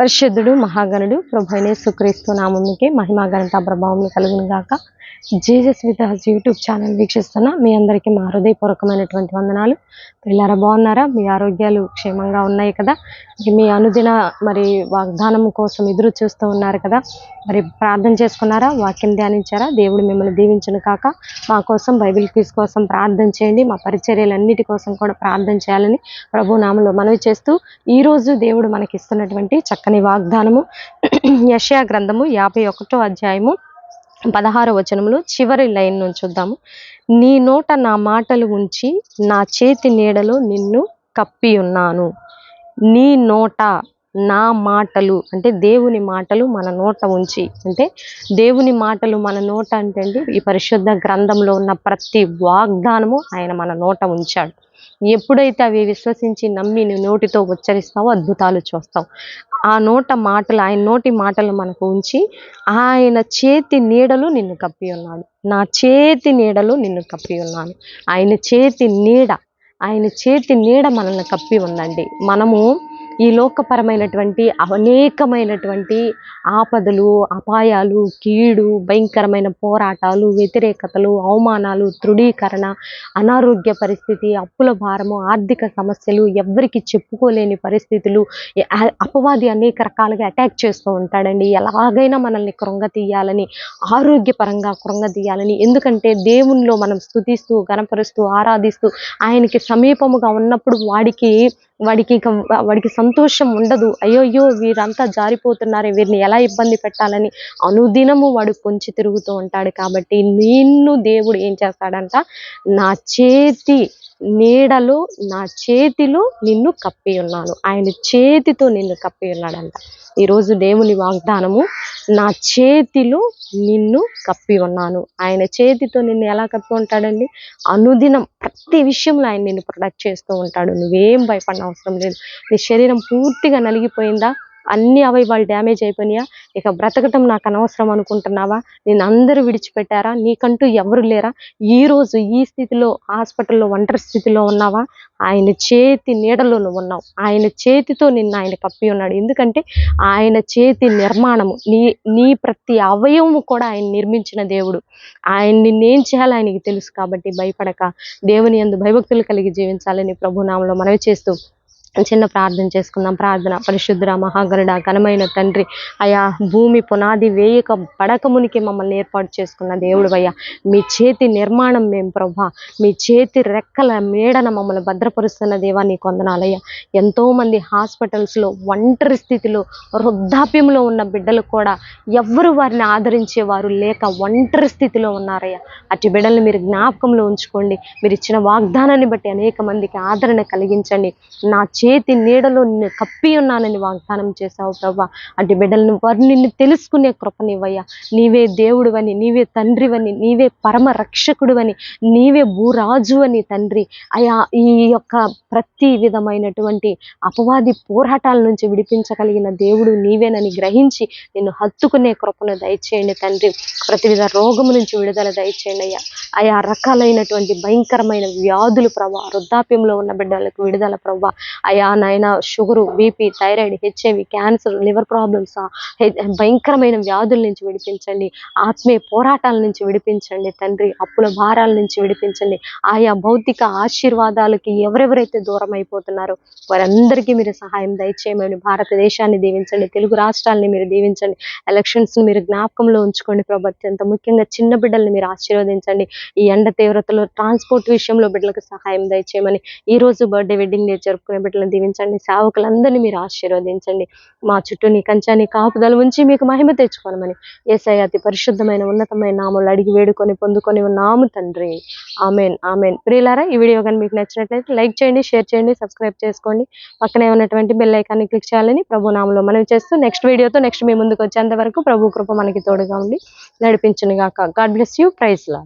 పరిశుద్ధుడు మహాగణుడు ప్రభు సుక్రీస్తు నామమునికి మహిమా ఘనత ప్రభావం కలుగును గాక Jesus with us YouTube channel వీక్షిస్తున్న మీ అందరికీ మా హృదయపూర్వకమైనటువంటి వందనాలు. పిల్లరా బాగున్నారా? మీ ఆరోగ్యాలు క్షేమంగా ఉన్నాయి కదా? మీ అనుదిన మరి వాగ్దానం కోసం ఎదురు చూస్తూ ఉన్నారు కదా? మరి ప్రార్థన చేసుకున్నారా? వాక్యం ధ్యానించారా? దేవుడు మిమ్మల్ని దీవించను కాక మా కోసం బైబిల్ క్విజ్ కోసం ప్రార్థన చేయండి. మా పరిచర్యలన్నిటి కోసం కూడా ప్రార్థన చేయాలని ప్రభు నామంలో మనవి చేస్తూ ఈ రోజు దేవుడు మనకి ఇస్తున్నటువంటి చక్కని వాగ్దానము. యషయా గ్రంథము యాభై ఒకటో అధ్యాయము పదహారు వచనంలో చివరి లైన్ నుంచి చూద్దాము. నీ నోట నా మాటలు ఉంచి నా చేతి నీడలో నిన్ను కప్పి ఉన్నాను నీ నోట నా మాటలు అంటే దేవుని మాటలు మన నోట ఉంచి అంటే దేవుని మాటలు మన నోట అంటే ఈ పరిశుద్ధ గ్రంథంలో ఉన్న ప్రతి వాగ్దానము ఆయన మన నోట ఉంచాడు. ఎప్పుడైతే అవి విశ్వసించి నమ్మి నువ్వు నోటితో ఉచ్చరిస్తావో అద్భుతాలు చూస్తావు. ఆ నోట మాటలు ఆయన నోటి మాటలు మనకు ఉంచి ఆయన చేతి నీడలు నిన్ను కప్పి ఉన్నాడు. నా చేతి నీడలు నిన్ను కప్పి ఉన్నాను ఆయన చేతి నీడ ఆయన చేతి నీడ మనల్ని కప్పి ఉందండి. మనము ఈ లోకపరమైనటువంటి అనేకమైనటువంటి ఆపదలు అపాయాలు కీడు భయంకరమైన పోరాటాలు వ్యతిరేకతలు అవమానాలు తృఢీకరణ అనారోగ్య పరిస్థితి అప్పుల భారము ఆర్థిక సమస్యలు ఎవరికి చెప్పుకోలేని పరిస్థితులు అపవాది అనేక రకాలుగా అటాక్ చేస్తూ ఉంటాడండి. ఎలాగైనా మనల్ని కృంగతీయాలని ఆరోగ్యపరంగా కృంగతీయాలని ఎందుకంటే దేవునిలో మనం స్థుతిస్తూ గనపరుస్తూ ఆరాధిస్తూ ఆయనకి సమీపముగా ఉన్నప్పుడు వాడికి వాడికి ఇక వాడికి సంతోషం ఉండదు. అయ్యోయ్యో వీరంతా జారిపోతున్నారే వీరిని ఎలా ఇబ్బంది పెట్టాలని అనుదినము వాడు పొంచి తిరుగుతూ ఉంటాడు. కాబట్టి నిన్ను దేవుడు ఏం చేస్తాడంట? నా చేతి నీడలో నా చేతిలో నిన్ను కప్పి ఉన్నాను. ఆయన చేతితో నిన్ను కప్పి ఉన్నాడంట. ఈరోజు దేవుని వాగ్దానము నా చేతిలో నిన్ను కప్పి ఉన్నాను. ఆయన చేతితో నిన్ను ఎలా కప్పి ఉంటాడండి? అనుదినం ప్రతి విషయంలో ఆయన నిన్ను ప్రొటెక్ట్ చేస్తూ ఉంటాడు. నువ్వేం భయపడిన అవసరం లేదు. నీ శరీరం పూర్తిగా నలిగిపోయిందా? అన్ని అవయవాలు డ్యామేజ్ అయిపోయినాయా? ఇక బ్రతకటం నాకు అనవసరం అనుకుంటున్నావా? నేను అందరూ విడిచిపెట్టారా? నీకంటూ ఎవరు లేరా? ఈ రోజు ఈ స్థితిలో హాస్పిటల్లో ఒంటరి స్థితిలో ఉన్నావా? ఆయన చేతి నీడలో నువ్వు ఉన్నావు. ఆయన చేతితో నిన్ను ఆయన కప్పి ఉన్నాడు. ఎందుకంటే ఆయన చేతి నిర్మాణము నీ నీ ప్రతి అవయవము కూడా ఆయన నిర్మించిన దేవుడు. ఆయన నిన్నేం చేయాలో ఆయనకి తెలుసు కాబట్టి భయపడక. దేవుని అందు భయభక్తులు కలిగి జీవించాలని ప్రభునామంలో మనవి చేస్తూ చిన్న ప్రార్థన చేసుకుందాం. ప్రార్థన పరిశుద్ధ మహాగరుడ ఘనమైన తండ్రి అయా భూమి పునాది వేయక పడకమునికి మమ్మల్ని ఏర్పాటు చేసుకున్న దేవుడు అయ్యా. మీ చేతి నిర్మాణం మేము ప్రభా మీ చేతి రెక్కల మేడన మమ్మల్ని భద్రపరుస్తున్న దేవా నీ కొందనాలయ్యా ఎంతోమంది హాస్పిటల్స్లో ఒంటరి స్థితిలో వృద్ధాప్యంలో ఉన్న బిడ్డలు కూడా ఎవ్వరు వారిని ఆదరించేవారు లేక ఒంటరి స్థితిలో ఉన్నారయ్యా. అటు బిడ్డల్ని మీరు జ్ఞాపకంలో ఉంచుకోండి. మీరు ఇచ్చిన వాగ్దానాన్ని బట్టి అనేక మందికి ఆదరణ కలిగించండి. నా చేతి నీడలో నిన్ను కప్పి ఉన్నానని వాగ్దానం చేశావు ప్రభా. అంటే బిడ్డలను వారు నిన్ను తెలుసుకునే కృపనివ్వయ్యా. నీవే దేవుడువని నీవే తండ్రివని నీవే పరమ రక్షకుడువని నీవే భూరాజు అని తండ్రి. అయా ఈ యొక్క ప్రతి విధమైనటువంటి అపవాది పోరాటాల నుంచి విడిపించగలిగిన దేవుడు నీవేనని గ్రహించి నిన్ను హత్తుకునే కృపను దయచేయండి తండ్రి. ప్రతి విధ రోగము నుంచి విడుదల దయచేయండి అయ్యా. ఆయా రకాలైనటువంటి భయంకరమైన వ్యాధులు ప్రభా వృద్ధాప్యంలో ఉన్న బిడ్డలకు విడుదల ప్రభా. అయా నాయన sugar BP thyroid HIV cancer liver problems భయంకరమైన వ్యాధుల నుంచి విడిపించండి. ఆత్మీయ పోరాటాల నుంచి విడిపించండి తండ్రి. అప్పుల భారాల నుంచి విడిపించండి. ఆయా భౌతిక ఆశీర్వాదాలకి ఎవరెవరైతే దూరం అయిపోతున్నారో వారందరికీ మీరు సహాయం దయచేయమని భారతదేశాన్ని దీవించండి. తెలుగు రాష్ట్రాలని మీరు దీవించండి. ఎలక్షన్స్ని మీరు జ్ఞాపకంలో ఉంచుకోండి ప్రభుత్వం అత్యంత ముఖ్యంగా చిన్న బిడ్డల్ని మీరు ఆశీర్వదించండి. ఈ ఎండ తీవ్రతలో ట్రాన్స్పోర్ట్ విషయంలో బిడ్డలకు సహాయం దయచేయమని ఈ రోజు బర్త్డే వెడ్డింగ్ డే జరుపుకునే బిడ్డలను దీవించండి. సేవకులందరినీ మీరు ఆశీర్వదించండి. మా చుట్టూ నీ కంచాని కాపుదల ఉంచి మీకు మహిమ తెచ్చుకోనమని ఏసఐ అతి పరిశుద్ధమైన ఉన్నతమైన నామలు అడిగి వేడుకొని పొందుకొని ఉన్నాము తండ్రి. Amen amen. ప్రియులారా ఈ వీడియో కానీ మీకు నచ్చినట్లయితే లైక్ చేయండి షేర్ చేయండి సబ్స్క్రైబ్ చేసుకోండి. పక్కనే ఉన్నటువంటి బెల్ ఐకాన్ని క్లిక్ చేయాలని ప్రభు నామంలో మనం చేస్తూ నెక్స్ట్ వీడియోతో నెక్స్ట్ మీ ముందుకు వచ్చేంత వరకు ప్రభు కృప మనకి తోడుగా ఉండి నడిపించును గాక God bless you praise Lord